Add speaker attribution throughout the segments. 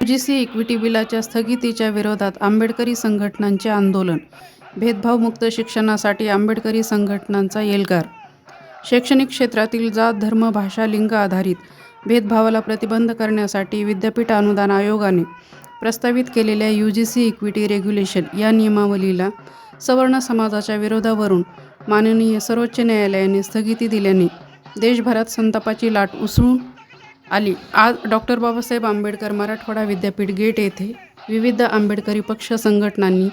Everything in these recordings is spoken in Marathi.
Speaker 1: यूजीसी इक्विटी बिलाच्या स्थगितीच्या विरोधात आंबेडकरी संघटनांचे आंदोलन. भेदभावमुक्त शिक्षणासाठी आंबेडकरी संघटनांचा एल्गार. शैक्षणिक क्षेत्रातील जात धर्म भाषा लिंग आधारित भेदभावाला प्रतिबंध करण्यासाठी विद्यापीठ अनुदान आयोगाने प्रस्तावित केलेल्या U G C equity regulation या नियमावलीला सवर्ण समाजाच्या विरोधावरून माननीय सर्वोच्च न्यायालयाने स्थगिती दिल्याने देशभरात संतापाची लाट उसळून आली. आज डॉक्टर बाबासाहेब आंबेडकर मराठवाडा विद्यापीठ गेट येथे विविध आंबेडकरी पक्ष संघटनांनी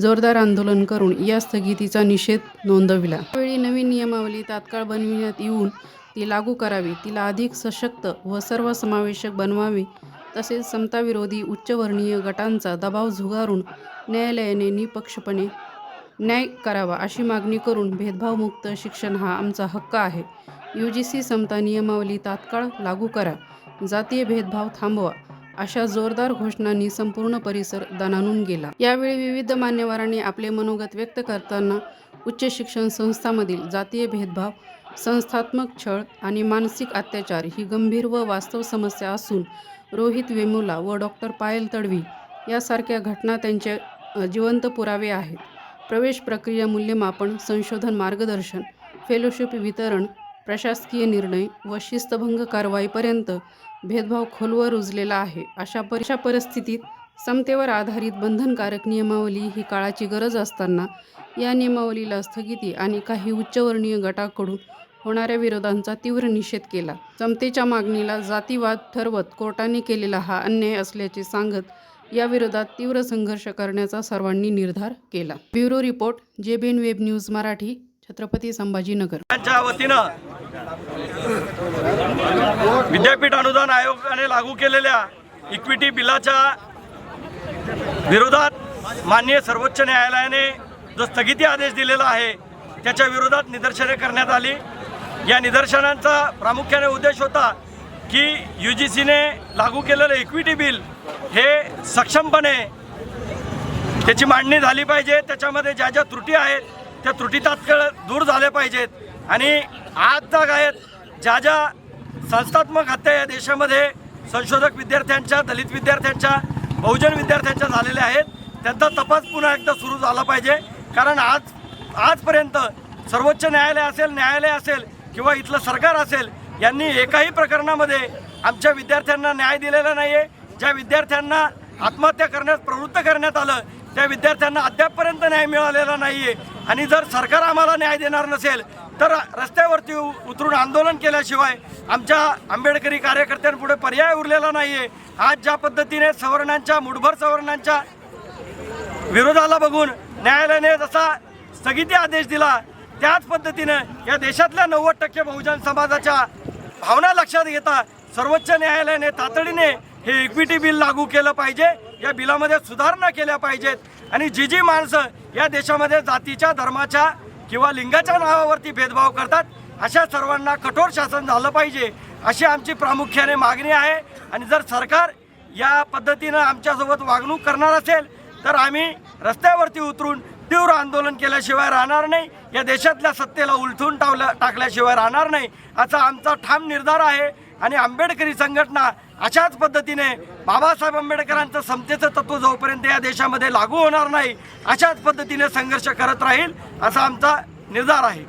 Speaker 1: जोरदार आंदोलन करून या स्थगितीचा निषेध नोंदविला. त्यावेळी नवीन नियमावली तात्काळ बनविण्यात येऊन ती लागू करावी तिला अधिक सशक्त व सर्वसमावेशक बनवावी तसेच समताविरोधी उच्चवर्णीय गटांचा दबाव झुगारून न्यायालयाने निपक्षपणे न्याय करावा अशी मागणी करून भेदभावमुक्त शिक्षण हा आमचा हक्क आहे. यू जी सी समता नियमावली तात्काळ लागू करा. जातीय भेदभाव थांबवा. अशा जोरदार घोषणांनी संपूर्ण परिसर दणानून गेला. यावेळी विविध मान्यवरांनी आपले मनोगत व्यक्त करताना उच्च शिक्षण संस्थांमधील जातीय भेदभाव संस्थात्मक छळ आणि मानसिक अत्याचार ही गंभीर व वास्तव समस्या असून रोहित वेमुला व डॉक्टर पायल तडवी यासारख्या घटना त्यांचे जिवंत पुरावे आहेत. प्रवेश प्रक्रिया मूल्यमापन संशोधन मार्गदर्शन फेलोशिप वितरण प्रशासकीय निर्णय व शिस्तभंग कारवाईपर्यंत भेदभाव खोलवर रुजलेला आहे. अशा परशा परिस्थितीत समतेवर आधारित बंधनकारक नियमावली ही काळाची गरज असताना या नियमावलीला स्थगिती आणि काही उच्चवर्णीय गटाकडून होणाऱ्या विरोधांचा तीव्र निषेध केला. समतेच्या मागणीला जातीवाद ठरवत कोर्टाने केलेला हा अन्याय असल्याचे सांगत या विरोधात तीव्र संघर्ष करण्याचा सर्वांनी निर्धार केला. Bureau report JBN web news Marathi Chhatrapati Sambhajinagar.
Speaker 2: वतीनं विद्यापीठ अनुदान आयोगाने लागू केलेल्या इक्विटी बिलाच्या विरोधात माननीय सर्वोच्च न्यायालयाने जो स्थगिती आदेश दिलेला आहे त्याच्या विरोधात निदर्शने करण्यात आली. या निदर्शनांचा प्रामुख्याने उद्देश होता की यू जी सीने लागू केलेलं इक्विटी बिल हे सक्षमपणे त्याची मांडणी झाली पाहिजे. त्याच्यामध्ये ज्या ज्या त्रुटी आहेत त्या त्रुटी तात्काळ दूर झाल्या पाहिजेत. आणि आजच्या आहेत. ज्या ज्या संस्थात्मक हत्या या देशामध्ये संशोधक विद्यार्थ्यांच्या दलित विद्यार्थ्यांच्या बहुजन विद्यार्थ्यांच्या झालेल्या आहेत त्यांचा तपास पुन्हा एकदा सुरू झाला पाहिजे. कारण आज आजपर्यंत सर्वोच्च न्यायालय असेल न्यायालय असेल किंवा इथलं सरकार असेल यांनी एकाही प्रकरणामध्ये आमच्या विद्यार्थ्यांना न्याय दिलेला नाही आहे ज्या विद्यार्थ्यांना आत्महत्या करण्यास प्रवृत्त करण्यात आलं त्या विद्यार्थ्यांना अद्यापपर्यंत न्याय मिळालेला नाही आहे आणि जर सरकार आम्हाला न्याय देणार नसेल तर रस्त्यावरती उ- उतरून आंदोलन केल्याशिवाय आमच्या आंबेडकरी कार्यकर्त्यांपुढे पर्याय उरलेला नाही आहे आज ज्या पद्धतीने सवर्णांच्या मुठभर सवर्णांच्या विरोधाला बघून न्यायालयाने जसा स्थगिती आदेश दिला त्याच पद्धतीनं या देशातल्या नव्वद टक्के बहुजन समाजाच्या भावना लक्षात घेता सर्वोच्च न्यायालयाने तातडीने हे इक्विटी बिल लागू केलं पाहिजे. या बिलामध्ये सुधारणा केल्या पाहिजेत. आणि जी जी माणसं या देशामध्ये जातीच्या धर्माच्या किंवा लिंगाच्या नावावरती भेदभाव करतात अशा सर्वांना कठोर शासन झालं पाहिजे अशी आमची प्रामुख्याने मागणी आहे. आणि जर सरकार या पद्धतीनं आमच्यासोबत वागणूक करणार असेल तर आम्ही रस्त्यावरती उतरून तीव्र आंदोलन केल्याशिवाय राहणार नाही. या देशातल्या सत्तेला उलथून टावल्या टाकल्याशिवाय राहणार नाही असा आमचा ठाम निर्धार आहे. आणि आंबेडकरी संघटना अशाच पद्धतीने बाबासाहेब आंबेडकरांचं समतेचं तत्व जोपर्यंत या देशामध्ये लागू होणार नाही अशाच पद्धतीने संघर्ष करत राहील असा आमचा निर्धार आहे.